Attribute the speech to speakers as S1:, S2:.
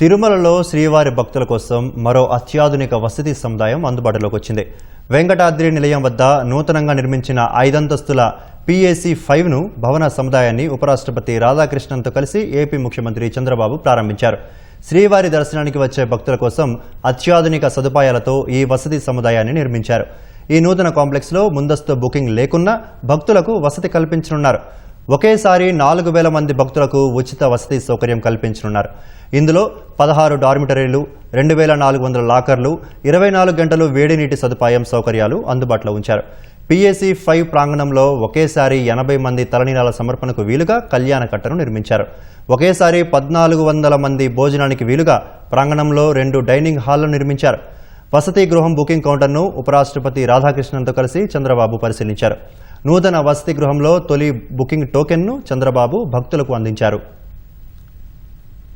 S1: తిరుమలలో శ్రీవారి భక్తుల కోసం మరో అత్యాధునిక వసతి సముదాయం అందుబాటులోకి వచ్చింది. వెంకటాద్రి నిలయం వద్ద నూతనంగా నిర్మించిన ఐదంతస్తుల పిఏసీ ఫైవ్ను భవన సముదాయాన్ని ఉపరాష్ట్రపతి రాధాకృష్ణన్తో కలిసి ఏపీ ముఖ్యమంత్రి చంద్రబాబు ప్రారంభించారు. శ్రీవారి దర్శనానికి వచ్చే భక్తుల కోసం అత్యాధునిక సదుపాయాలతో ఈ వసతి సముదాయాన్ని నిర్మించారు. ఈ నూతన కాంప్లెక్స్లో ముందస్తు బుకింగ్ లేకున్నా భక్తులకు వసతి కల్పించనున్నారు. ఒకేసారి నాలుగు వేల మంది భక్తులకు ఉచిత వసతి సౌకర్యం కల్పించనున్నారు. ఇందులో పదహారు డార్మిటరీలు రెండు వేల నాలుగు వందల లాకర్లు ఇరవై నాలుగు గంటలు వేడి నీటి సదుపాయం సౌకర్యాలు అందుబాటులో ఉంచారు. పిఎస్సి ఫైవ్ ప్రాంగణంలో ఒకేసారి ఎనభై మంది తలనీలాల సమర్పణకు వీలుగా కళ్యాణ కట్టను నిర్మించారు. ఒకేసారి పద్నాలుగు వందల మంది భోజనానికి వీలుగా ప్రాంగణంలో రెండు డైనింగ్ హాల్లను నిర్మించారు. వసతి గృహం బుకింగ్ కౌంటర్ను ఉపరాష్ట్రపతి రాధాకృష్ణన్తో కలిసి చంద్రబాబు పరిశీలించారు. నూతన వసతి గృహంలో తొలి బుకింగ్ టోకెన్ను చంద్రబాబు భక్తులకు అందించారు.